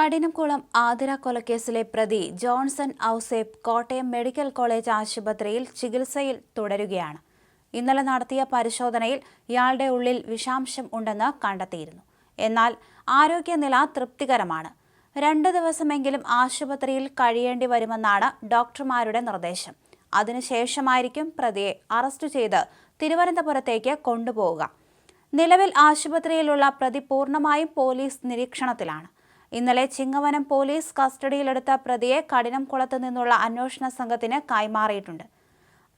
കഠിനംകുളം ആതിര കൊലക്കേസിലെ പ്രതി Johnson Ouseppu Kottayam medical college ആശുപത്രിയിൽ ചികിത്സയിൽ തുടരുകയാണ്. ഇന്നലെ നടത്തിയ പരിശോധനയിൽ ഇയാളുടെ ഉള്ളിൽ വിഷാംശം ഉണ്ടെന്ന് കണ്ടെത്തിയിരുന്നു. എന്നാൽ ആരോഗ്യനില തൃപ്തികരമാണ്. രണ്ട് ദിവസമെങ്കിലും ആശുപത്രിയിൽ കഴിയേണ്ടി വരുമെന്നാണ് ഡോക്ടർമാരുടെ നിർദ്ദേശം. അതിനുശേഷമായിരിക്കും പ്രതിയെ അറസ്റ്റ് ചെയ്ത് തിരുവനന്തപുരത്തേക്ക് കൊണ്ടുപോവുക. നിലവിൽ ആശുപത്രിയിലുള്ള പ്രതി പൂർണമായും പോലീസ് നിരീക്ഷണത്തിലാണ്. ഇന്നലെ ചിങ്ങവനം പോലീസ് കസ്റ്റഡിയിലെടുത്ത പ്രതിയെ കഠിനംകുളത്ത് നിന്നുള്ള അന്വേഷണ സംഘത്തിന് കൈമാറിയിട്ടുണ്ട്.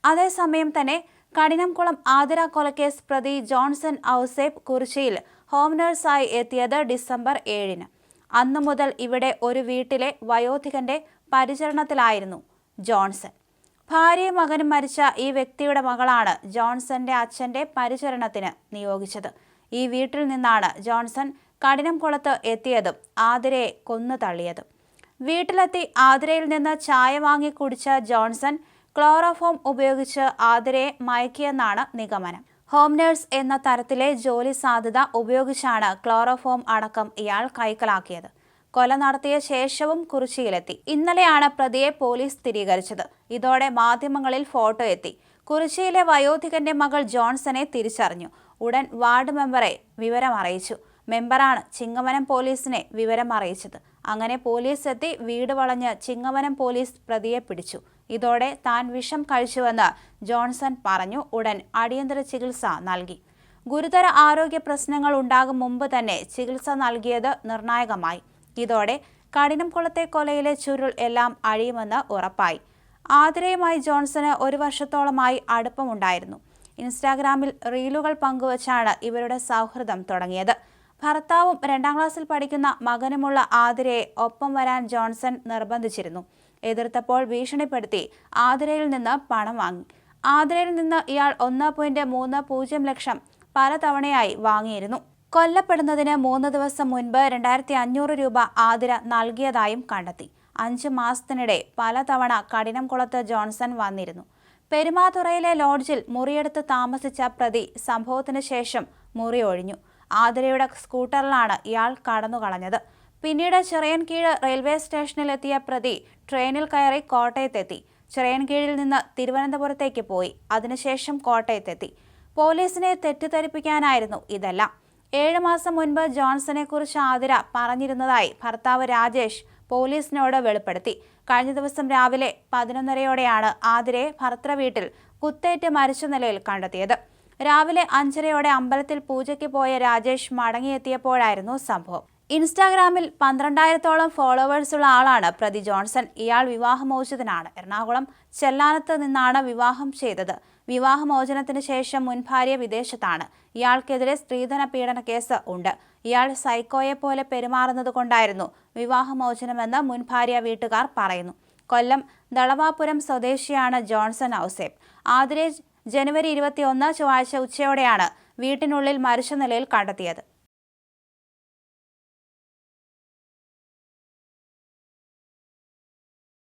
അതേസമയം തന്നെ കഠിനംകുളം ആതിര കൊലക്കേസ് പ്രതി ജോൺസൺ ഔസേപ്പ് കുറിച്ചിയിൽ ഹോം നഴ്സായി എത്തിയത് ഡിസംബർ ഏഴിന്. അന്നു മുതൽ ഇവിടെ ഒരു വീട്ടിലെ വയോധികന്റെ പരിചരണത്തിലായിരുന്നു ജോൺസൺ. ഭാര്യയും മകനും മരിച്ച ഈ വ്യക്തിയുടെ മകളാണ് ജോൺസന്റെ അച്ഛന്റെ പരിചരണത്തിന് നിയോഗിച്ചത്. ഈ വീട്ടിൽ നിന്നാണ് ജോൺസൺ കഠിനംകുളത്ത് എത്തിയതും ആതിരയെ കൊന്നു തള്ളിയതും. വീട്ടിലെത്തി ആതിരയിൽ നിന്ന് ചായ വാങ്ങി കുടിച്ച ജോൺസൺ ക്ലോറോഫോം ഉപയോഗിച്ച് ആതിരയെ മയക്കിയെന്നാണ് നിഗമനം. ഹോം നേഴ്സ് എന്ന തരത്തിലെ ജോലി സാധ്യത ഉപയോഗിച്ചാണ് ക്ലോറോഫോം അടക്കം ഇയാൾ കൈക്കലാക്കിയത്. കൊല നടത്തിയ ശേഷവും കുറിച്ചിയിലെത്തി. ഇന്നലെയാണ് പ്രതിയെ പോലീസ് സ്ഥിരീകരിച്ചത്. ഇതോടെ മാധ്യമങ്ങളിൽ ഫോട്ടോ എത്തി. കുറിച്ചിയിലെ വയോധികന്റെ മകൾ ജോൺസനെ തിരിച്ചറിഞ്ഞു. ഉടൻ വാർഡ് മെമ്പറെ വിവരം അറിയിച്ചു മെമ്പറാണ് ചിങ്ങവനം പോലീസിനെ വിവരം അറിയിച്ചത്. അങ്ങനെ പോലീസ് എത്തി വീട് വളഞ്ഞ് ചിങ്ങവനം പോലീസ് പ്രതിയെ പിടിച്ചു. ഇതോടെ താൻ വിഷം കഴിച്ചുവെന്ന് ജോൺസൺ പറഞ്ഞു. ഉടൻ അടിയന്തര ചികിത്സ നൽകി. ഗുരുതര ആരോഗ്യ പ്രശ്നങ്ങൾ ഉണ്ടാകും മുമ്പ് തന്നെ ചികിത്സ നൽകിയത് നിർണായകമായി. ഇതോടെ കഠിനംകുളത്തെ കൊലയിലെ ചുരുൾ എല്ലാം അഴിയുമെന്ന് ഉറപ്പായി. ആതിരയുമായി ജോൺസന് ഒരു വർഷത്തോളമായി അടുപ്പമുണ്ടായിരുന്നു. ഇൻസ്റ്റാഗ്രാമിൽ റീലുകൾ പങ്കുവച്ചാണ് ഇവരുടെ സൗഹൃദം തുടങ്ങിയത്. ഭർത്താവും രണ്ടാം ക്ലാസ്സിൽ പഠിക്കുന്ന മകനുമുള്ള ആതിരയെ ഒപ്പം വരാൻ ജോൺസൺ നിർബന്ധിച്ചിരുന്നു. എതിർത്തപ്പോൾ ഭീഷണിപ്പെടുത്തി ആതിരയിൽ നിന്ന് പണം വാങ്ങി. ആതിരയിൽ നിന്ന് ഇയാൾ ഒന്ന് പോയിന്റ് മൂന്ന് പൂജ്യം ലക്ഷം പലതവണയായി വാങ്ങിയിരുന്നു. കൊല്ലപ്പെടുന്നതിന് മൂന്ന് ദിവസം മുൻപ് രണ്ടായിരത്തി അഞ്ഞൂറ് രൂപ ആതിര നൽകിയതായും കണ്ടെത്തി. അഞ്ച് മാസത്തിനിടെ പലതവണ കഠിനംകുളത്ത് ജോൺസൺ വന്നിരുന്നു. പെരുമാതുറയിലെ ലോഡ്ജിൽ മുറിയെടുത്ത് താമസിച്ച പ്രതി സംഭവത്തിന് ശേഷം മുറി ഒഴിഞ്ഞു. ആതിരയുടെ സ്കൂട്ടറിലാണ് ഇയാൾ കടന്നു കളഞ്ഞത് പിന്നീട് ചിറയൻകീഴ് റെയിൽവേ സ്റ്റേഷനിലെത്തിയ പ്രതി ട്രെയിനിൽ കയറി കോട്ടയത്തെത്തി. ചിറയൻകീഴിൽ നിന്ന് തിരുവനന്തപുരത്തേക്ക് പോയി. അതിനുശേഷം കോട്ടയത്തെത്തി. പോലീസിനെ തെറ്റിദ്ധരിപ്പിക്കാനായിരുന്നു ഇതെല്ലാം. ഏഴ് മാസം മുൻപ് ജോൺസനെ കുറിച്ച് ആതിര പറഞ്ഞിരുന്നതായി ഭർത്താവ് രാജേഷ് പോലീസിനോട് വെളിപ്പെടുത്തി. കഴിഞ്ഞ ദിവസം രാവിലെ പതിനൊന്നരയോടെയാണ് ആതിരയെ ഭർത്തൃ വീട്ടിൽ കുത്തേറ്റ് മരിച്ച നിലയിൽ കണ്ടെത്തിയത്. രാവിലെ അഞ്ചരയോടെ അമ്പലത്തിൽ പൂജയ്ക്ക് പോയ രാജേഷ് മടങ്ങിയെത്തിയപ്പോഴായിരുന്നു സംഭവം. ഇൻസ്റ്റാഗ്രാമിൽ പന്ത്രണ്ടായിരത്തോളം ഫോളോവേഴ്സുള്ള ആളാണ് പ്രതി ജോൺസൺ. ഇയാൾ വിവാഹമോചിതനാണ്. എറണാകുളം ചെല്ലാനത്ത് നിന്നാണ് വിവാഹം ചെയ്തത്. വിവാഹമോചനത്തിന് ശേഷം മുൻ ഭാര്യ വിദേശത്താണ്. ഇയാൾക്കെതിരെ സ്ത്രീധന പീഡന കേസ് ഉണ്ട്. ഇയാൾ സൈക്കോയെ പോലെ പെരുമാറുന്നത് കൊണ്ടായിരുന്നു വിവാഹമോചനമെന്ന് മുൻ ഭാര്യ വീട്ടുകാർ പറയുന്നു. കൊല്ലം ദളവാപുരം സ്വദേശിയാണ് ജോൺസൺ ഔസേബ് ആതിരെ ജനുവരി ഇരുപത്തിയൊന്ന് ചൊവ്വാഴ്ച ഉച്ചയോടെയാണ് വീട്ടിനുള്ളിൽ മരിച്ച നിലയിൽ കണ്ടെത്തിയത്